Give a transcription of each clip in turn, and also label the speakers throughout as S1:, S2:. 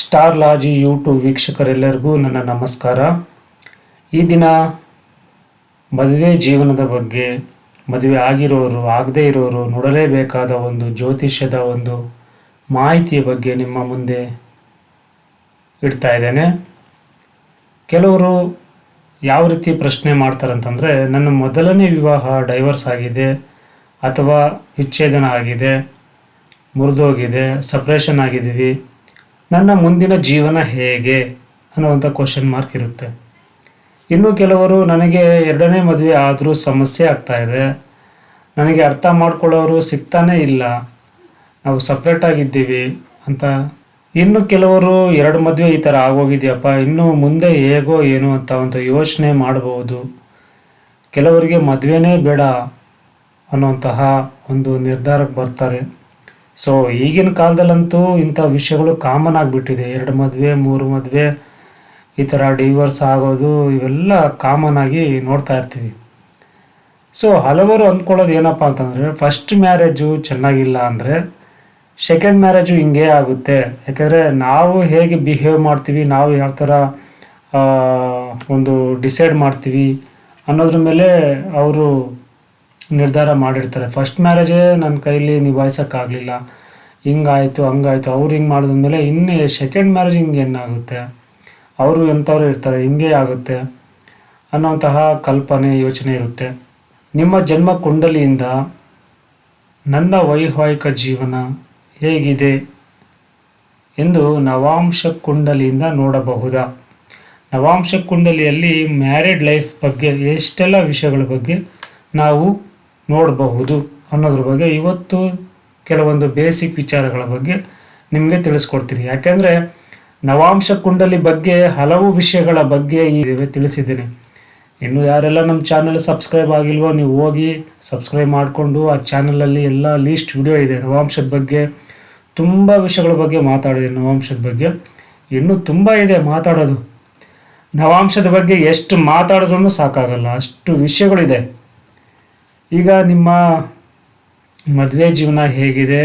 S1: Star ಲಾಜಿ YouTube ವೀಕ್ಷಕರೆಲ್ಲರಿಗೂ ನನ್ನ ನಮಸ್ಕಾರ. ಈ ದಿನ ಮದುವೆ ಜೀವನದ ಬಗ್ಗೆ, ಮದುವೆ ಆಗಿರೋರು, ಆಗದೇ ಇರೋರು ನೋಡಲೇಬೇಕಾದ ಒಂದು ಜ್ಯೋತಿಷ್ಯದ ಒಂದು ಮಾಹಿತಿಯ ಬಗ್ಗೆ ನಿಮ್ಮ ಮುಂದೆ ಇಡ್ತಾ ಇದ್ದೇನೆ. ಕೆಲವರು ಯಾವ ರೀತಿ ಪ್ರಶ್ನೆ ಮಾಡ್ತಾರಂತಂದರೆ, ನನ್ನ ಮೊದಲನೇ ವಿವಾಹ ಡೈವರ್ಸ್ ಆಗಿದೆ, ಅಥವಾ ವಿಚ್ಛೇದನ ಆಗಿದೆ, ಮುರಿದೋಗಿದೆ, ಸಪ್ರೇಷನ್ ಆಗಿದ್ದೀವಿ ನನ್ನ ಮುಂದಿನ ಜೀವನ ಹೇಗೆ ಅನ್ನುವಂಥ ಕ್ವಶನ್ ಮಾರ್ಕ್ ಇರುತ್ತೆ. ಇನ್ನು ಕೆಲವರು ನನಗೆ ಎರಡನೇ ಮದುವೆ ಆದರೂ ಸಮಸ್ಯೆ ಆಗ್ತಾ ಇದೆ. ನನಗೆ ಅರ್ಥ ಮಾಡ್ಕೊಳ್ಳೋರು ಸಿಗ್ತಾನೇ ಇಲ್ಲ. ನಾವು ಸಪ್ರೇಟ್ ಆಗಿದ್ದೀವಿ ಅಂತ. ಇನ್ನು ಕೆಲವರು ಎರಡು ಮದುವೆ ಈ ಥರ ಆಗೋಗಿದೆಯಪ್ಪ, ಇನ್ನು ಮುಂದೆ ಹೇಗೋ ಏನು ಅಂತ ಒಂದು ಯೋಚನೆ ಮಾಡಬಹುದು ಕೆಲವರಿಗೆ ಮದುವೆನೇ ಬೇಡ ಅನ್ನುವಂತಹ ಒಂದು ನಿರ್ಧಾರಕ್ಕೆ ಬರ್ತಾರೆ. ಸೊ ಈಗಿನ ಕಾಲದಲ್ಲಂತೂ ಇಂಥ ವಿಷಯಗಳು ಕಾಮನ್ ಆಗಿಬಿಟ್ಟಿದೆ. ಎರಡು ಮದುವೆ, ಮೂರು ಮದುವೆ, ಈ ಥರ ಡಿವೋರ್ಸ್ ಆಗೋದು, ಇವೆಲ್ಲ ಕಾಮನ್ ಆಗಿ ನೋಡ್ತಾ ಇರ್ತೀವಿ. ಸೊ ಹಲವರು ಅಂದ್ಕೊಳ್ಳೋದು ಏನಪ್ಪ ಅಂತಂದರೆ ಫಸ್ಟ್ ಮ್ಯಾರೇಜು ಚೆನ್ನಾಗಿಲ್ಲ ಅಂದರೆ ಸೆಕೆಂಡ್ ಮ್ಯಾರೇಜು ಹಿಂಗೆ ಆಗುತ್ತೆ. ಯಾಕೆಂದರೆ ನಾವು ಹೇಗೆ ಬಿಹೇವ್ ಮಾಡ್ತೀವಿ, ನಾವು ಯಾವ ಥರ ಒಂದು ಡಿಸೈಡ್ ಮಾಡ್ತೀವಿ ಅನ್ನೋದ್ರ ಮೇಲೆ ಅವರು ನಿರ್ಧಾರ ಮಾಡಿರ್ತಾರೆ. ಫಸ್ಟ್ ಮ್ಯಾರೇಜೇ ನನ್ನ ಕೈಲಿ ನಿಭಾಯಿಸೋಕ್ಕಾಗಲಿಲ್ಲ. ಹಿಂಗಾಯಿತು, ಹಂಗಾಯಿತು, ಅವ್ರು ಹಿಂಗೆ ಮಾಡಿದ್ಮೇಲೆ ಇನ್ನೇ ಸೆಕೆಂಡ್ ಮ್ಯಾರೇಜ್ ಹಿಂಗೆ ಏನಾಗುತ್ತೆ? ಅವರು ಎಂಥವ್ರು ಇರ್ತಾರೆ, ಹಿಂಗೆ ಆಗುತ್ತೆ ಅನ್ನೋಂತಹ ಕಲ್ಪನೆ, ಯೋಚನೆ ಇರುತ್ತೆ. ನಿಮ್ಮ ಜನ್ಮ ಕುಂಡಲಿಯಿಂದ ನನ್ನ ವೈವಾಹಿಕ ಜೀವನ ಹೇಗಿದೆ ಎಂದು ನವಾಂಶ ಕುಂಡಲಿಯಿಂದ ನೋಡಬಹುದಾ? ನವಾಂಶ ಕುಂಡಲಿಯಲ್ಲಿ ಮ್ಯಾರಿಡ್ ಲೈಫ್ ಬಗ್ಗೆ ಎಷ್ಟೆಲ್ಲ ವಿಷಯಗಳ ಬಗ್ಗೆ ನಾವು ನೋಡಬಹುದು ಅನ್ನೋದ್ರ ಬಗ್ಗೆ ಇವತ್ತು ಕೆಲವೊಂದು ಬೇಸಿಕ್ ವಿಚಾರಗಳ ಬಗ್ಗೆ ನಿಮಗೆ ತಿಳಿಸ್ಕೊಡ್ತೀನಿ. ಯಾಕೆಂದರೆ ನವಾಂಶ ಕುಂಡಲಿ ಬಗ್ಗೆ ಹಲವು ವಿಷಯಗಳ ಬಗ್ಗೆ ಈ ತಿಳಿಸಿದ್ದೀನಿ. ಇನ್ನು ಯಾರೆಲ್ಲ ನಮ್ಮ ಚಾನಲ್ ಸಬ್ಸ್ಕ್ರೈಬ್ ಆಗಿಲ್ವೋ, ನೀವು ಹೋಗಿ ಸಬ್ಸ್ಕ್ರೈಬ್ ಮಾಡಿಕೊಂಡು ಆ ಚಾನಲಲ್ಲಿ ಎಲ್ಲ ಲೀಸ್ಟ್ ವಿಡಿಯೋ ಇದೆ ನವಾಂಶದ ಬಗ್ಗೆ. ತುಂಬ ವಿಷಯಗಳ ಬಗ್ಗೆ ಮಾತಾಡಿದೆ ನವಾಂಶದ ಬಗ್ಗೆ. ಇನ್ನೂ ತುಂಬ ಇದೆ ಮಾತಾಡೋದು. ನವಾಂಶದ ಬಗ್ಗೆ ಎಷ್ಟು ಮಾತಾಡಿದ್ರೂ ಸಾಕಾಗಲ್ಲ. ಅಷ್ಟು ವಿಷಯಗಳಿದೆ. ಈಗ ನಿಮ್ಮ ಮದುವೆ ಜೀವನ ಹೇಗಿದೆ?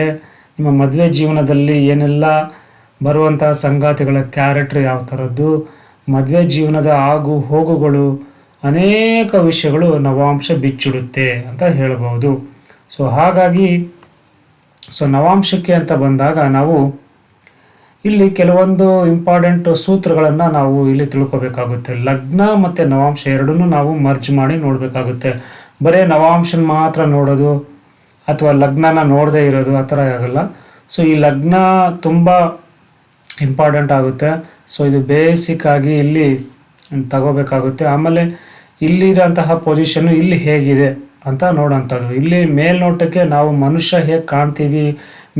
S1: ನಿಮ್ಮ ಮದುವೆ ಜೀವನದಲ್ಲಿ ಏನೆಲ್ಲ ಬರುವಂತಹ ಸಂಗಾತಿಗಳ ಕ್ಯಾರೆಕ್ಟರ್ ಯಾವ ಥರದ್ದು? ಮದುವೆ ಜೀವನದ ಆಗು ಹೋಗುಗಳು ಅನೇಕ ವಿಷಯಗಳು ನವಾಂಶ ಬಿಚ್ಚಿಡುತ್ತೆ ಅಂತ ಹೇಳಬಹುದು ಸೊ ಹಾಗಾಗಿ ಸೊ ನವಾಂಶಕ್ಕೆ ಅಂತ ಬಂದಾಗ ನಾವು ಇಲ್ಲಿ ಕೆಲವೊಂದು ಇಂಪಾರ್ಟೆಂಟ್ ಸೂತ್ರಗಳನ್ನು ನಾವು ಇಲ್ಲಿ ತಿಳ್ಕೊಬೇಕಾಗುತ್ತೆ. ಲಗ್ನ ಮತ್ತು ನವಾಂಶ ಎರಡನ್ನೂ ನಾವು ಮರ್ಜ್ ಮಾಡಿ ನೋಡಬೇಕಾಗುತ್ತೆ. ಬರೀ ನವಾಂಶನ ಮಾತ್ರ ನೋಡೋದು ಅಥವಾ ಲಗ್ನನ ನೋಡದೇ ಇರೋದು ಆ ಥರ ಆಗೋಲ್ಲ. ಸೊ ಈ ಲಗ್ನ ತುಂಬ ಇಂಪಾರ್ಟೆಂಟ್ ಆಗುತ್ತೆ. ಸೊ ಇದು ಬೇಸಿಕ್ ಆಗಿ ಇಲ್ಲಿ ತಗೋಬೇಕಾಗುತ್ತೆ. ಆಮೇಲೆ ಇಲ್ಲಿರೋಂತಹ ಪೊಸಿಷನ್ನು ಇಲ್ಲಿ ಹೇಗಿದೆ ಅಂತ ನೋಡೋಂಥದ್ದು. ಇಲ್ಲಿ ಮೇಲ್ನೋಟಕ್ಕೆ ನಾವು ಮನುಷ್ಯ ಹೇಗೆ ಕಾಣ್ತೀವಿ,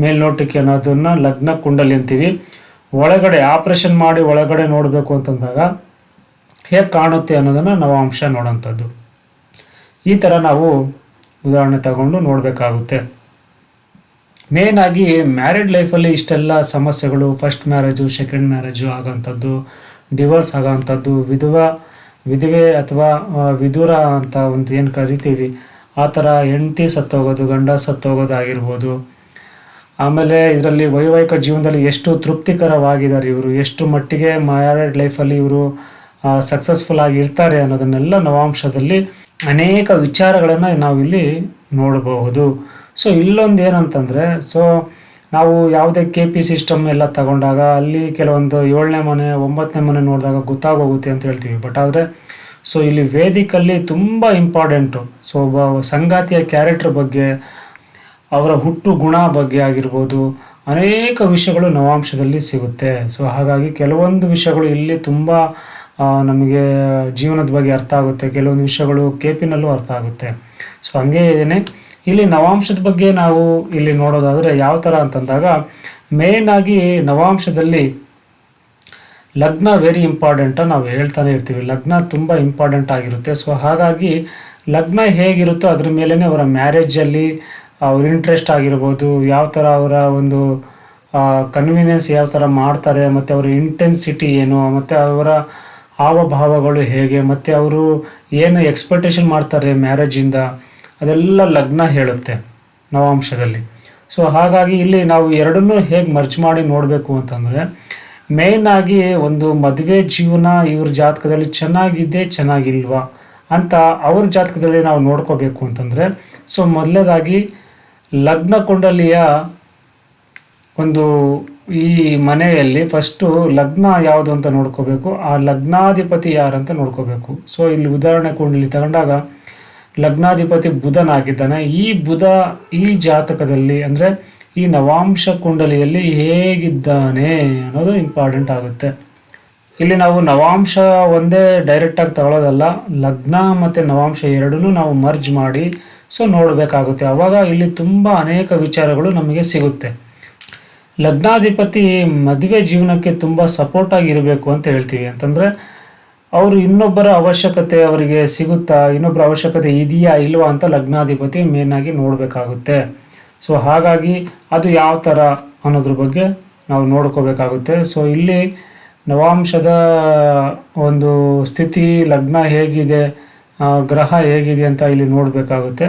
S1: ಮೇಲ್ನೋಟಕ್ಕೆ ಅನ್ನೋದನ್ನ ಲಗ್ನ ಕುಂಡಲಿ ಅಂತೀವಿ. ಒಳಗಡೆ ಆಪ್ರೇಷನ್ ಮಾಡಿ ಒಳಗಡೆ ನೋಡಬೇಕು ಅಂತಂದಾಗ ಹೇಗೆ ಕಾಣುತ್ತೆ ಅನ್ನೋದನ್ನು ನವಾಂಶ ನೋಡೋಂಥದ್ದು. ಈ ಥರ ನಾವು ಉದಾಹರಣೆ ತಗೊಂಡು ನೋಡಬೇಕಾಗುತ್ತೆ. ಮೇನ್ ಆಗಿ ಮ್ಯಾರಿಡ್ ಲೈಫಲ್ಲಿ ಇಷ್ಟೆಲ್ಲ ಸಮಸ್ಯೆಗಳು ಫಸ್ಟ್ ಮ್ಯಾರೇಜು ಸೆಕೆಂಡ್ ಮ್ಯಾರೇಜು ಆಗೋಂಥದ್ದು ಡಿವೋರ್ಸ್ ಆಗೋಂಥದ್ದು, ವಿಧವಾ, ವಿಧವೆ ಅಥವಾ ವಿದೂರ ಅಂತ ಒಂದು ಏನು ಕರಿತೀವಿ, ಆ ಥರ ಹೆಂಡತಿ ಸತ್ತೋಗೋದು, ಗಂಡ ಸತ್ತೋಗೋದು ಆಗಿರ್ಬೋದು ಆಮೇಲೆ ಇದರಲ್ಲಿ ವೈವಾಹಿಕ ಜೀವನದಲ್ಲಿ ಎಷ್ಟು ತೃಪ್ತಿಕರವಾಗಿದ್ದಾರೆ ಇವರು, ಎಷ್ಟು ಮಟ್ಟಿಗೆ ಮ್ಯಾರಿಡ್ ಲೈಫಲ್ಲಿ ಇವರು ಸಕ್ಸಸ್ಫುಲ್ ಆಗಿರ್ತಾರೆ ಅನ್ನೋದನ್ನೆಲ್ಲ ನವಾಂಶದಲ್ಲಿ ಅನೇಕ ವಿಚಾರಗಳನ್ನು ನಾವಿಲ್ಲಿ ನೋಡಬಹುದು. ಸೊ ಇಲ್ಲೊಂದು ಏನಂತಂದರೆ ಸೊ ನಾವು ಯಾವುದೇ ಕೆ ಪಿ ಸಿಸ್ಟಮ್ ಎಲ್ಲ ತಗೊಂಡಾಗ ಅಲ್ಲಿ ಕೆಲವೊಂದು ಏಳನೇ ಮನೆ, ಒಂಬತ್ತನೇ ಮನೆ ನೋಡಿದಾಗ ಗೊತ್ತಾಗೋಗುತ್ತೆ ಅಂತ ಹೇಳ್ತೀವಿ. ಬಟ್ ಆದರೆ ಸೊ ಇಲ್ಲಿ ವೇದಿಕಲ್ಲಿ ತುಂಬ ಇಂಪಾರ್ಟೆಂಟು ಸೊ ಒಬ್ಬ ಸಂಗಾತಿಯ ಕ್ಯಾರೆಕ್ಟರ್ ಬಗ್ಗೆ, ಅವರ ಹುಟ್ಟು ಗುಣ ಬಗ್ಗೆ ಆಗಿರ್ಬೋದು, ಅನೇಕ ವಿಷಯಗಳು ನವಾಂಶದಲ್ಲಿ ಸಿಗುತ್ತೆ. ಸೊ ಹಾಗಾಗಿ ಕೆಲವೊಂದು ವಿಷಯಗಳು ಇಲ್ಲಿ ತುಂಬ ನಮಗೆ ಜೀವನದ ಬಗ್ಗೆ ಅರ್ಥ ಆಗುತ್ತೆ. ಕೆಲವೊಂದು ವಿಷಯಗಳು ಕೇಪಿನಲ್ಲೂ ಅರ್ಥ ಆಗುತ್ತೆ. ಸೊ ಹಂಗೆ ಇದೇನೆ ಇಲ್ಲಿ ನವಾಂಶದ ಬಗ್ಗೆ ನಾವು ಇಲ್ಲಿ ನೋಡೋದಾದರೆ ಯಾವ ಥರ ಅಂತಂದಾಗ ಮೇನ್ ಆಗಿ ನವಾಂಶದಲ್ಲಿ ಲಗ್ನ ವೆರಿ ಇಂಪಾರ್ಟೆಂಟ್ ನಾವು ಹೇಳ್ತಾನೆ ಇರ್ತೀವಿ. ಲಗ್ನ ತುಂಬ ಇಂಪಾರ್ಟೆಂಟ್ ಆಗಿರುತ್ತೆ. ಸೊ ಹಾಗಾಗಿ ಲಗ್ನ ಹೇಗಿರುತ್ತೋ ಅದ್ರ ಮೇಲೇ ಅವರ ಮ್ಯಾರೇಜಲ್ಲಿ ಅವ್ರ ಇಂಟ್ರೆಸ್ಟ್ ಆಗಿರ್ಬೋದು, ಯಾವ ಥರ ಅವರ ಒಂದು ಕನ್ವೀನಿಯನ್ಸ್ ಯಾವ ಥರ ಮಾಡ್ತಾರೆ, ಮತ್ತು ಅವರ ಇಂಟೆನ್ಸಿಟಿ ಏನು, ಮತ್ತು ಅವರ ಹಾವಭಾವಗಳು ಹೇಗೆ, ಮತ್ತು ಅವರು ಏನು ಎಕ್ಸ್ಪೆಕ್ಟೇಷನ್ ಮಾಡ್ತಾರೆ ಮ್ಯಾರೇಜಿಂದ ಅದೆಲ್ಲ ಲಗ್ನ ಹೇಳುತ್ತೆ ನವಾಂಶದಲ್ಲಿ. ಸೊ ಹಾಗಾಗಿ ಇಲ್ಲಿ ನಾವು ಎರಡನ್ನೂ ಹೇಗೆ ಮರ್ಚ್ ಮಾಡಿ ನೋಡಬೇಕು ಅಂತಂದರೆ ಆಗಿ ಒಂದು ಮದುವೆ ಜೀವನ ಇವ್ರ ಜಾತಕದಲ್ಲಿ ಚೆನ್ನಾಗಿದೆ, ಚೆನ್ನಾಗಿಲ್ವಾ ಅಂತ ಅವ್ರ ಜಾತಕದಲ್ಲಿ ನಾವು ನೋಡ್ಕೋಬೇಕು ಅಂತಂದರೆ ಸೊ ಮೊದಲೇದಾಗಿ ಲಗ್ನ ಕುಂಡಲಿಯ ಒಂದು ಈ ಮನೆಯಲ್ಲಿ ಫಸ್ಟು ಲಗ್ನ ಯಾವುದು ಅಂತ ನೋಡ್ಕೋಬೇಕು, ಆ ಲಗ್ನಾಧಿಪತಿ ಯಾರಂತ ನೋಡ್ಕೋಬೇಕು. ಸೊ ಇಲ್ಲಿ ಉದಾಹರಣೆ ಕುಂಡಲಿ ತಗೊಂಡಾಗ ಲಗ್ನಾಧಿಪತಿ ಬುಧನಾಗಿದ್ದಾನೆ. ಈ ಬುಧ, ಈ ಜಾತಕದಲ್ಲಿ ಅಂದರೆ ಈ ನವಾಂಶ ಕುಂಡಲಿಯಲ್ಲಿ ಹೇಗಿದ್ದಾನೆ ಅನ್ನೋದು ಇಂಪಾರ್ಟೆಂಟ್ ಆಗುತ್ತೆ. ಇಲ್ಲಿ ನಾವು ನವಾಂಶ ಒಂದೇ ಡೈರೆಕ್ಟಾಗಿ ತಗೊಳ್ಳೋದಲ್ಲ ಲಗ್ನ ಮತ್ತು ನವಾಂಶ ಎರಡನ್ನೂ ನಾವು ಮರ್ಜ್ ಮಾಡಿ ಸೊ ನೋಡಬೇಕಾಗುತ್ತೆ. ಆವಾಗ ಇಲ್ಲಿ ತುಂಬ ಅನೇಕ ವಿಚಾರಗಳು ನಮಗೆ ಸಿಗುತ್ತೆ. ಲಗ್ನಾಧಿಪತಿ ಮದುವೆ ಜೀವನಕ್ಕೆ ತುಂಬ ಸಪೋರ್ಟ್ ಆಗಿರಬೇಕು ಅಂತ ಹೇಳ್ತೀವಿ. ಅಂತಂದರೆ, ಅವರು ಇನ್ನೊಬ್ಬರ ಅವಶ್ಯಕತೆ ಅವರಿಗೆ ಸಿಗುತ್ತಾ ಇನ್ನೊಬ್ಬರ ಅವಶ್ಯಕತೆ ಇದೆಯಾ ಇಲ್ವಾ ಅಂತ ಲಗ್ನಾಧಿಪತಿ ಮೇನಾಗಿ ನೋಡಬೇಕಾಗುತ್ತೆ. ಸೊ ಹಾಗಾಗಿ ಅದು ಯಾವ ಥರ ಅನ್ನೋದ್ರ ಬಗ್ಗೆ ನಾವು ನೋಡ್ಕೋಬೇಕಾಗುತ್ತೆ. ಸೊ ಇಲ್ಲಿ ನವಾಂಶದ ಒಂದು ಸ್ಥಿತಿ, ಲಗ್ನ ಹೇಗಿದೆ ಗ್ರಹ ಹೇಗಿದೆ ಅಂತ ಇಲ್ಲಿ ನೋಡಬೇಕಾಗುತ್ತೆ.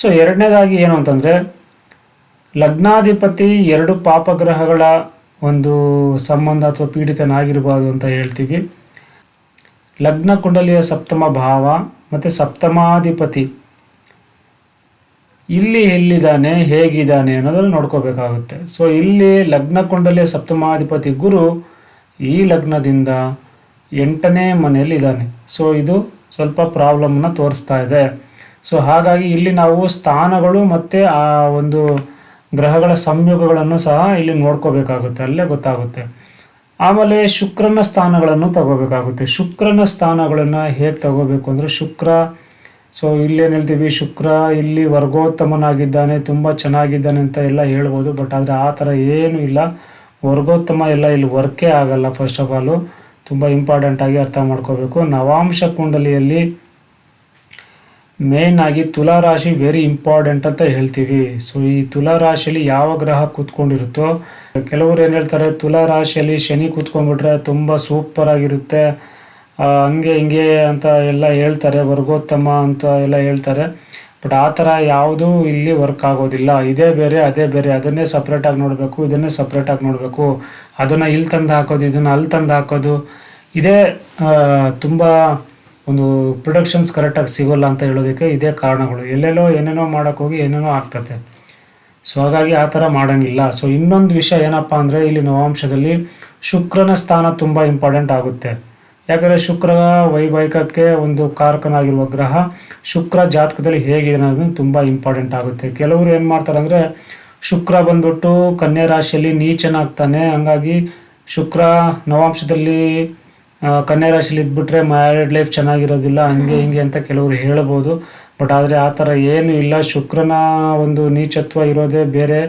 S1: ಸೊ ಎರಡನೇದಾಗಿ ಏನು ಅಂತಂದರೆ ಲಗ್ನಾಧಿಪತಿ ಎರಡು ಪಾಪಗ್ರಹಗಳ ಒಂದು ಸಂಬಂಧ ಅಥವಾ ಪೀಡಿತನಾಗಿರಬಾರ್ದು ಅಂತ ಹೇಳ್ತೀವಿ. ಲಗ್ನ ಕುಂಡಲಿಯ ಸಪ್ತಮ ಭಾವ ಮತ್ತು ಸಪ್ತಮಾಧಿಪತಿ. ಇಲ್ಲಿ ಎಲ್ಲಿದ್ದಾನೆ, ಹೇಗಿದ್ದಾನೆ ಅನ್ನೋದನ್ನು ನೋಡ್ಕೋಬೇಕಾಗುತ್ತೆ. ಸೊ ಇಲ್ಲಿ ಲಗ್ನ ಕುಂಡಲಿಯ ಸಪ್ತಮಾಧಿಪತಿ ಗುರು ಈ ಲಗ್ನದಿಂದ ಎಂಟನೇ ಮನೆಯಲ್ಲಿ ಇದ್ದಾನೆ. ಸೊ ಇದು ಸ್ವಲ್ಪ ಪ್ರಾಬ್ಲಮ್ನ ತೋರಿಸ್ತಾ ಇದೆ. ಸೊ ಹಾಗಾಗಿ ಇಲ್ಲಿ ನಾವು ಸ್ಥಾನಗಳು ಮತ್ತು ಆ ಒಂದು ಗ್ರಹಗಳ ಸಂಯೋಗಗಳನ್ನು ಸಹ ಇಲ್ಲಿ ನೋಡ್ಕೋಬೇಕಾಗುತ್ತೆ, ಅಲ್ಲೇ ಗೊತ್ತಾಗುತ್ತೆ. ಆಮೇಲೆ ಶುಕ್ರನ ಸ್ಥಾನಗಳನ್ನು ತಗೋಬೇಕಾಗುತ್ತೆ. ಶುಕ್ರನ ಸ್ಥಾನಗಳನ್ನು ಹೇಗೆ ತಗೋಬೇಕು ಅಂದರೆ ಶುಕ್ರ, ಸೊ ಇಲ್ಲೇನು ಹೇಳ್ತೀವಿ, ಶುಕ್ರ ಇಲ್ಲಿ ವರ್ಗೋತ್ತಮನಾಗಿದ್ದಾನೆ, ತುಂಬ ಚೆನ್ನಾಗಿದ್ದಾನೆ ಅಂತ ಎಲ್ಲ ಹೇಳ್ಬೋದು, ಬಟ್ ಆದರೆ ಆ ಥರ ಏನೂ ಇಲ್ಲ. ವರ್ಗೋತ್ತಮ ಎಲ್ಲ ಇಲ್ಲಿ ವರ್ಕೇ ಆಗಲ್ಲ ಫಸ್ಟ್ ಆಫ್ ಆಲು ತುಂಬ ಇಂಪಾರ್ಟೆಂಟಾಗಿ ಅರ್ಥ ಮಾಡ್ಕೋಬೇಕು. ನವಾಂಶ ಕುಂಡಲಿಯಲ್ಲಿ ಮೇನ್ ಆಗಿ ತುಲಾ ರಾಶಿ ವೆರಿ ಇಂಪಾರ್ಟೆಂಟ್ ಅಂತ ಹೇಳ್ತೀವಿ. ಸೊ ಈ ತುಲಾ ರಾಶಿಯಲ್ಲಿ ಯಾವ ಗ್ರಹ ಕೂತ್ಕೊಂಡಿರುತ್ತೋ, ಕೆಲವರು ಏನು ಹೇಳ್ತಾರೆ, ತುಲಾ ರಾಶಿಯಲ್ಲಿ ಶನಿ ಕೂತ್ಕೊಂಡ್ಬಿಟ್ರೆ ತುಂಬ ಸೂಪರ್ ಆಗಿರುತ್ತೆ. ಹಂಗೆ ಹಿಂಗೆ ಅಂತ ಎಲ್ಲ ಹೇಳ್ತಾರೆ, ವರ್ಗೋತ್ತಮ ಅಂತ ಎಲ್ಲ ಹೇಳ್ತಾರೆ. ಬಟ್ ಆ ಥರ ಯಾವುದೂ ಇಲ್ಲಿ ವರ್ಕ್ ಆಗೋದಿಲ್ಲ. ಇದೇ ಬೇರೆ, ಅದೇ ಬೇರೆ. ಅದನ್ನೇ ಸಪ್ರೇಟಾಗಿ ನೋಡಬೇಕು, ಇದನ್ನೇ ಸಪ್ರೇಟಾಗಿ ನೋಡಬೇಕು. ಅದನ್ನು ಇಲ್ಲಿ ತಂದು ಹಾಕೋದು, ಇದನ್ನು ಅಲ್ಲಿ ತಂದು ಹಾಕೋದು. ಇದೇ ತುಂಬ ಒಂದು ಪ್ರೊಡಕ್ಷನ್ಸ್ ಕರೆಕ್ಟಾಗಿ ಸಿಗೋಲ್ಲ ಅಂತ ಹೇಳೋದಕ್ಕೆ ಇದೇ ಕಾರಣಗಳು. ಎಲ್ಲೆಲ್ಲೋ ಏನೇನೋ ಮಾಡೋಕ್ಕೋಗಿ ಏನೇನೋ ಆಗ್ತದೆ. ಸೊ ಹಾಗಾಗಿ ಆ ಥರ ಮಾಡೋಂಗಿಲ್ಲ. ಸೊ ಇನ್ನೊಂದು ವಿಷಯ ಏನಪ್ಪ ಅಂದರೆ ಇಲ್ಲಿ ನವಾಂಶದಲ್ಲಿ ಶುಕ್ರನ ಸ್ಥಾನ ತುಂಬ ಇಂಪಾರ್ಟೆಂಟ್ ಆಗುತ್ತೆ. ಯಾಕಂದರೆ ಶುಕ್ರ ವೈವಾಹಿಕಕ್ಕೆ ಒಂದು ಕಾರಕನಾಗಿರುವ ಗ್ರಹ ಶುಕ್ರ ಜಾತಕದಲ್ಲಿ ಹೇಗಿದೆ ಅನ್ನೋದು ತುಂಬ ಇಂಪಾರ್ಟೆಂಟ್ ಆಗುತ್ತೆ. ಕೆಲವರು ಏನು ಮಾಡ್ತಾರೆ ಅಂದರೆ ಶುಕ್ರ ಬಂದ್ಬಿಟ್ಟು ಕನ್ಯಾ ರಾಶಿಯಲ್ಲಿ ನೀಚನಾಗ್ತಾನೆ. ಹಂಗಾಗಿ ಶುಕ್ರ ನವಾಂಶದಲ್ಲಿ ಕನ್ಯಾ ರಾಶಿಲಿ ಇದ್ಬಿಟ್ರೆ ಮ್ಯಾರಿಡ್ ಲೈಫ್ ಚೆನ್ನಾಗಿರೋದಿಲ್ಲ, ಹಂಗೆ ಹಿಂಗೆ ಅಂತ ಕೆಲವರು ಹೇಳ್ಬೋದು. ಬಟ್ ಆದರೆ ಆ ಥರ ಏನು ಇಲ್ಲ. ಶುಕ್ರನ ಒಂದು ನೀಚತ್ವ ಇರೋದೇ ಬೇರೆ.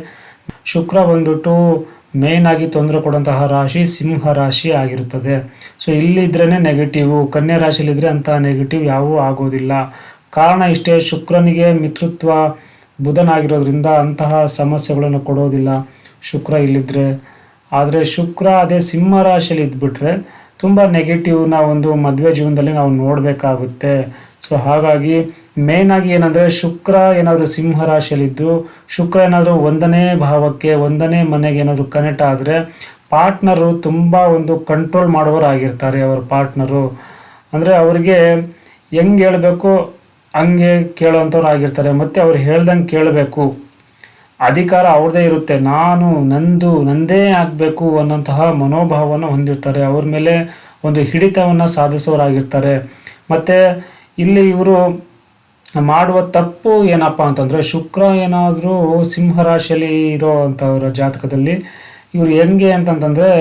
S1: ಶುಕ್ರ ಬಂದ್ಬಿಟ್ಟು ಮೇನ್ ಆಗಿ ತೊಂದರೆ ಕೊಡುವಂತಹ ರಾಶಿ ಸಿಂಹ ರಾಶಿ ಆಗಿರುತ್ತದೆ ಸೊ ಇಲ್ಲಿದ್ರೇ ನೆಗೆಟಿವ್ ಕನ್ಯಾ ರಾಶಿಲಿದ್ರೆ ಅಂತಹ ನೆಗೆಟಿವ್ ಯಾವೂ ಆಗೋದಿಲ್ಲ. ಕಾರಣ ಇಷ್ಟೇ, ಶುಕ್ರನಿಗೆ ಮಿತ್ರತ್ವ ಬುಧನಾಗಿರೋದ್ರಿಂದ ಅಂತಹ ಸಮಸ್ಯೆಗಳನ್ನು ಕೊಡೋದಿಲ್ಲ ಶುಕ್ರ ಇಲ್ಲಿದ್ದರೆ ಆದರೆ ಶುಕ್ರ ಅದೇ ಸಿಂಹ ರಾಶಿಯಲ್ಲಿ ಇದ್ಬಿಟ್ರೆ ತುಂಬ ನೆಗೆಟಿವ್ನ ಒಂದು ಮದುವೆ ಜೀವನದಲ್ಲಿ ನಾವು ನೋಡಬೇಕಾಗುತ್ತೆ. ಸೊ ಹಾಗಾಗಿ ಮೇನ್ ಆಗಿ ಏನಂದರೆ ಶುಕ್ರ ಏನಾದರೂ ಸಿಂಹ ರಾಶಿಯಲ್ಲಿದ್ದು, ಶುಕ್ರ ಏನಾದರೂ ಒಂದನೇ ಭಾವಕ್ಕೆ, ಒಂದನೇ ಮನೆಗೆ ಏನಾದರೂ ಕನೆಕ್ಟ್ ಆದರೆ ಪಾರ್ಟ್ನರು ತುಂಬ ಒಂದು ಕಂಟ್ರೋಲ್ ಮಾಡೋರಾಗಿರ್ತಾರೆ ಅವರ ಪಾರ್ಟ್ನರು ಅಂದರೆ ಅವರಿಗೆ ಹೆಂಗೆ ಹೇಳಬೇಕು, ಹಂಗೆ ಕೇಳೋವಂಥವ್ರು ಆಗಿರ್ತಾರೆ. ಮತ್ತು ಅವ್ರು ಹೇಳ್ದಂಗೆ ಕೇಳಬೇಕು. ಅಧಿಕಾರ ಅವ್ರದೇ ಇರುತ್ತೆ. ನಾನು, ನಂದು, ನಂದೇ ಆಗಬೇಕು ಅನ್ನೋಂತಹ ಮನೋಭಾವವನ್ನು ಹೊಂದಿರ್ತಾರೆ. ಅವ್ರ ಮೇಲೆ ಒಂದು ಹಿಡಿತವನ್ನು ಸಾಧಿಸೋರಾಗಿರ್ತಾರೆ. ಮತ್ತು ಇಲ್ಲಿ ಇವರು ಮಾಡುವ ತಪ್ಪು ಏನಪ್ಪ ಅಂತಂದರೆ, ಶುಕ್ರ ಏನಾದರೂ ಸಿಂಹ ರಾಶಿಯಲ್ಲಿ ಇರೋ ಜಾತಕದಲ್ಲಿ ಇವ್ರು ಹೆಂಗೆ ಅಂತಂತಂದರೆ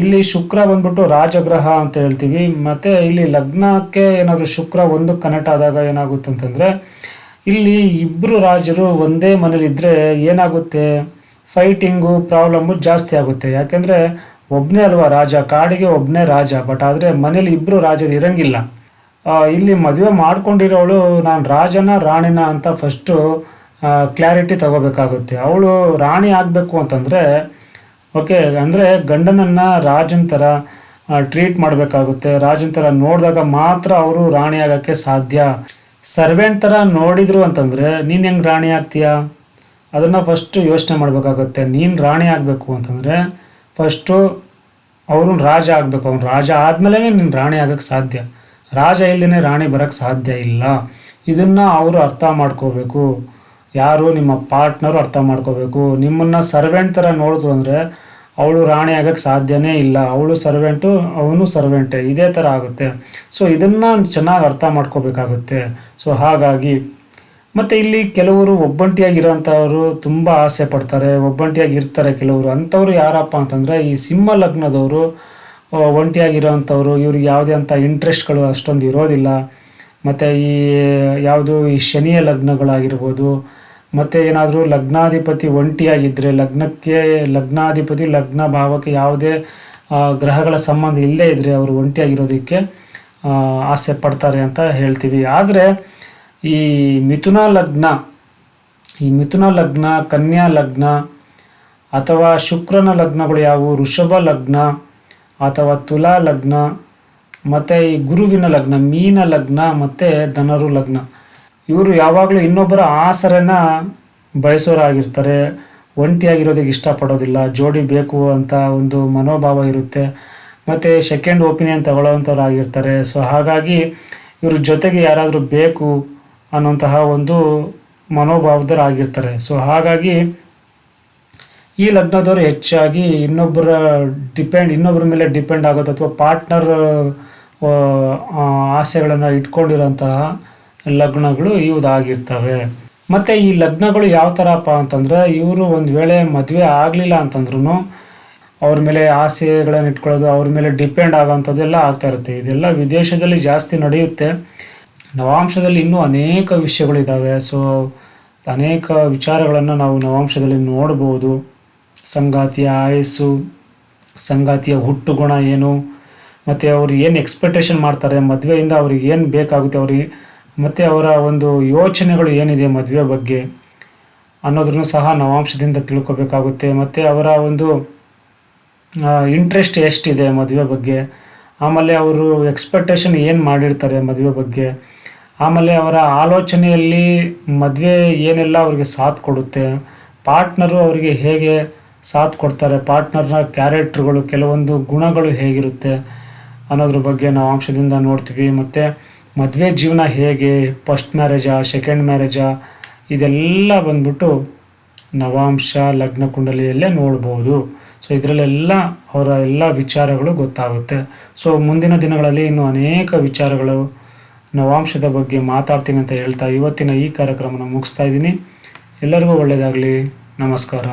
S1: ಇಲ್ಲಿ ಶುಕ್ರ ಬಂದ್ಬಿಟ್ಟು ರಾಜಗ್ರಹ ಅಂತ ಹೇಳ್ತೀವಿ. ಮತ್ತು ಇಲ್ಲಿ ಲಗ್ನಕ್ಕೆ ಏನಾದರೂ ಶುಕ್ರ ಒಂದು ಕನೆಕ್ಟ್ ಆದಾಗ ಏನಾಗುತ್ತೆ ಅಂತಂದರೆ ಇಲ್ಲಿ ಇಬ್ಬರು ರಾಜರು ಒಂದೇ ಮನೇಲಿದ್ದರೆ ಏನಾಗುತ್ತೆ? ಫೈಟಿಂಗು ಪ್ರಾಬ್ಲಮ್ಮು ಜಾಸ್ತಿ ಆಗುತ್ತೆ. ಯಾಕೆಂದರೆ ಒಬ್ಬನೇ ಅಲ್ವಾ ರಾಜ, ಕಾಡಿಗೆ ಒಬ್ಬನೇ ರಾಜ ಬಟ್ ಆದರೆ ಮನೇಲಿ ಇಬ್ಬರು ರಾಜರು ಇರಂಗಿಲ್ಲ. ಇಲ್ಲಿ ಮದುವೆ ಮಾಡ್ಕೊಂಡಿರೋಳು ನಾನು ರಾಜನ, ರಾಣಿನ ಅಂತ ಫಸ್ಟು ಕ್ಲಾರಿಟಿ ತಗೋಬೇಕಾಗುತ್ತೆ. ಅವಳು ರಾಣಿ ಆಗಬೇಕು ಅಂತಂದರೆ ಓಕೆ ಅಂದರೆ ಗಂಡನನ್ನು ರಾಜನ ಥರ ಟ್ರೀಟ್ ಮಾಡಬೇಕಾಗುತ್ತೆ. ರಾಜನ ಥರ ನೋಡಿದಾಗ ಮಾತ್ರ ಅವರು ರಾಣಿ ಆಗೋಕ್ಕೆ ಸಾಧ್ಯ. ಸರ್ವೆಂಟ್ ಥರ ನೋಡಿದ್ರು ಅಂತಂದರೆ, ನೀನು ಹೆಂಗೆ ರಾಣಿ ಆಗ್ತೀಯಾ? ಅದನ್ನು ಫಸ್ಟು ಯೋಚನೆ ಮಾಡಬೇಕಾಗುತ್ತೆ. ನೀನು ರಾಣಿ ಆಗಬೇಕು ಅಂತಂದರೆ ಫಸ್ಟು ಅವರು ರಾಜ ಆಗಬೇಕು. ಅವ್ನು ರಾಜ ಆದಮೇಲೆ ನೀನು ರಾಣಿ ಆಗೋಕ್ಕೆ ಸಾಧ್ಯ. ರಾಜ ಇಲ್ಲದೇ ರಾಣಿ ಬರೋಕ್ಕೆ ಸಾಧ್ಯ ಇಲ್ಲ. ಇದನ್ನು ಅವರು ಅರ್ಥ ಮಾಡ್ಕೋಬೇಕು. ಯಾರು ನಿಮ್ಮ ಪಾರ್ಟ್ನರು ಅರ್ಥ ಮಾಡ್ಕೋಬೇಕು. ನಿಮ್ಮನ್ನು ಸರ್ವೆಂಟ್ ಥರ ನೋಡಿದ್ರು ಅಂದರೆ ಅವಳು ರಾಣಿ ಆಗೋಕ್ಕೆ ಸಾಧ್ಯನೇ ಇಲ್ಲ. ಅವಳು ಸರ್ವೆಂಟು ಅವನು ಸರ್ವೆಂಟ್ ಇದೇ ಥರ ಆಗುತ್ತೆ. ಸೊ ಇದನ್ನು ಚೆನ್ನಾಗಿ ಅರ್ಥ ಮಾಡ್ಕೋಬೇಕಾಗುತ್ತೆ. ಸೊ ಹಾಗಾಗಿ, ಮತ್ತು ಇಲ್ಲಿ ಕೆಲವರು ಒಬ್ಬಂಟಿಯಾಗಿರೋಂಥವ್ರು ತುಂಬ ಆಸೆ ಪಡ್ತಾರೆ. ಒಬ್ಬಂಟಿಯಾಗಿರ್ತಾರೆ ಕೆಲವರು. ಅಂಥವ್ರು ಯಾರಪ್ಪ ಅಂತಂದರೆ, ಈ ಸಿಂಹ ಲಗ್ನದವರು ಒಂಟಿಯಾಗಿರೋಂಥವ್ರು ಇವ್ರಿಗೆ ಯಾವುದೇ ಅಂಥ ಇಂಟ್ರೆಸ್ಟ್ಗಳು ಅಷ್ಟೊಂದು ಇರೋದಿಲ್ಲ. ಮತ್ತು ಈ, ಯಾವುದು ಈ ಶನಿಯ ಲಗ್ನಗಳಾಗಿರ್ಬೋದು ಮತ್ತು ಏನಾದರೂ ಲಗ್ನಾಧಿಪತಿ ಒಂಟಿಯಾಗಿದ್ದರೆ ಲಗ್ನಕ್ಕೆ ಲಗ್ನಾಧಿಪತಿ ಲಗ್ನ ಭಾವಕ್ಕೆ ಯಾವುದೇ ಗ್ರಹಗಳ ಸಂಬಂಧ ಇಲ್ಲದೇ ಇದ್ದರೆ ಅವರು ಒಂಟಿಯಾಗಿರೋದಕ್ಕೆ ಆಸೆ ಪಡ್ತಾರೆ ಅಂತ ಹೇಳ್ತೀವಿ. ಆದರೆ ಈ ಮಿಥುನ ಲಗ್ನ, ಈ ಮಿಥುನ ಲಗ್ನ, ಕನ್ಯಾ ಲಗ್ನ ಅಥವಾ ಶುಕ್ರನ ಲಗ್ನಗಳು ಯಾವುವು? ಋಷಭ ಲಗ್ನ ಅಥವಾ ತುಲಾ ಲಗ್ನ ಮತ್ತು ಈ ಗುರುವಿನ ಲಗ್ನ, ಮೀನ ಲಗ್ನ ಮತ್ತು ಧನರು ಲಗ್ನ. ಇವರು ಯಾವಾಗಲೂ ಇನ್ನೊಬ್ಬರ ಆಸರೆನ ಬಯಸೋರಾಗಿರ್ತಾರೆ. ಒಂಟಿಯಾಗಿರೋದಕ್ಕೆ ಇಷ್ಟಪಡೋದಿಲ್ಲ. ಜೋಡಿ ಬೇಕು ಅಂತ ಒಂದು ಮನೋಭಾವ ಇರುತ್ತೆ. ಮತ್ತು ಸೆಕೆಂಡ್ ಒಪಿನಿಯನ್ ತಗೊಳ್ಳೋವಂಥವ್ರು ಆಗಿರ್ತಾರೆ ಸೊ ಹಾಗಾಗಿ ಇವ್ರ ಜೊತೆಗೆ ಯಾರಾದರೂ ಬೇಕು ಅನ್ನೋಂತಹ ಒಂದು ಮನೋಭಾವದರಾಗಿರ್ತಾರೆ ಸೊ ಹಾಗಾಗಿ ಈ ಲಗ್ನದವರು ಹೆಚ್ಚಾಗಿ ಇನ್ನೊಬ್ಬರ ಡಿಪೆಂಡ್ ಇನ್ನೊಬ್ಬರ ಮೇಲೆ ಡಿಪೆಂಡ್ ಆಗೋದು ಅಥವಾ ಪಾರ್ಟ್ನರ್ ಆಸೆಗಳನ್ನು ಇಟ್ಕೊಂಡಿರೋಂತಹ ಲಗ್ನಗಳು ಇವುದಾಗಿರ್ತವೆ. ಮತ್ತು ಈ ಲಗ್ನಗಳು ಯಾವ ಥರಪ್ಪ ಅಂತಂದರೆ, ಇವರು ಒಂದು ವೇಳೆ ಮದುವೆ ಆಗಲಿಲ್ಲ ಅಂತಂದ್ರೂ ಅವ್ರ ಮೇಲೆ ಆಸೆಗಳನ್ನು ಇಟ್ಕೊಳ್ಳೋದು, ಅವ್ರ ಮೇಲೆ ಡಿಪೆಂಡ್ ಆಗೋವಂಥದ್ದೆಲ್ಲ ಆಗ್ತಾ ಇರುತ್ತೆ. ಇದೆಲ್ಲ ವಿದೇಶದಲ್ಲಿ ಜಾಸ್ತಿ ನಡೆಯುತ್ತೆ. ನವಾಂಶದಲ್ಲಿ ಇನ್ನೂ ಅನೇಕ ವಿಷಯಗಳಿದ್ದಾವೆ ಸೊ ಅನೇಕ ವಿಚಾರಗಳನ್ನು ನಾವು ನವಾಂಶದಲ್ಲಿ ನೋಡ್ಬೋದು. ಸಂಗಾತಿಯ ಆಯಸ್ಸು, ಸಂಗಾತಿಯ ಹುಟ್ಟು ಗುಣ ಏನು, ಮತ್ತು ಅವ್ರು ಏನು ಎಕ್ಸ್ಪೆಕ್ಟೇಷನ್ ಮಾಡ್ತಾರೆ, ಮದುವೆಯಿಂದ ಅವ್ರಿಗೆ ಏನು ಬೇಕಾಗುತ್ತೆ, ಅವ್ರಿಗೆ ಮತ್ತು ಅವರ ಒಂದು ಯೋಚನೆಗಳು ಏನಿದೆ ಮದುವೆ ಬಗ್ಗೆ ಅನ್ನೋದನ್ನು ಸಹ ನವಾಂಶದಿಂದ ತಿಳ್ಕೊಬೇಕಾಗುತ್ತೆ. ಮತ್ತು ಅವರ ಒಂದು ಇಂಟ್ರೆಸ್ಟ್ ಎಷ್ಟಿದೆ ಮದುವೆ ಬಗ್ಗೆ? ಆಮೇಲೆ ಅವರು ಎಕ್ಸ್ಪೆಕ್ಟೇಷನ್ ಏನು ಮಾಡಿರ್ತಾರೆ ಮದುವೆ ಬಗ್ಗೆ? ಆಮೇಲೆ ಅವರ ಆಲೋಚನೆಯಲ್ಲಿ ಮದುವೆ ಏನೆಲ್ಲ ಅವರಿಗೆ ಸಾಥ್ ಕೊಡುತ್ತೆ? ಪಾರ್ಟ್ನರು ಅವರಿಗೆ ಹೇಗೆ ಸಾಥ್ ಕೊಡ್ತಾರೆ? ಪಾರ್ಟ್ನರ್ನ ಕ್ಯಾರೆಕ್ಟ್ರುಗಳು ಕೆಲವೊಂದು ಗುಣಗಳು ಹೇಗಿರುತ್ತೆ ಅನ್ನೋದ್ರ ಬಗ್ಗೆ ನಾವು ಅಂಶದಿಂದ ನೋಡ್ತೀವಿ. ಮತ್ತು ಮದುವೆ ಜೀವನ ಹೇಗೆ ಫಸ್ಟ್ ಮ್ಯಾರೇಜಾ ಸೆಕೆಂಡ್ ಮ್ಯಾರೇಜಾ ಇದೆಲ್ಲ ಬಂದ್ಬಿಟ್ಟು ನವಾಂಶ, ಲಗ್ನ ಕುಂಡಲಿಯಲ್ಲೇ ನೋಡ್ಬೋದು. ಸೊ ಇದರಲ್ಲೆಲ್ಲ ಅವರ ಎಲ್ಲ ವಿಚಾರಗಳು ಗೊತ್ತಾಗುತ್ತೆ. ಸೊ ಮುಂದಿನ ದಿನಗಳಲ್ಲಿ ಇನ್ನೂ ಅನೇಕ ವಿಚಾರಗಳು ನವಾಂಶದ ಬಗ್ಗೆ ಮಾತಾಡ್ತೀನಿ ಅಂತ ಹೇಳ್ತಾ ಇವತ್ತಿನ ಈ ಕಾರ್ಯಕ್ರಮನ ಮುಗಿಸ್ತಾ ಇದ್ದೀನಿ. ಎಲ್ಲರಿಗೂ ಒಳ್ಳೆಯದಾಗಲಿ. ನಮಸ್ಕಾರ.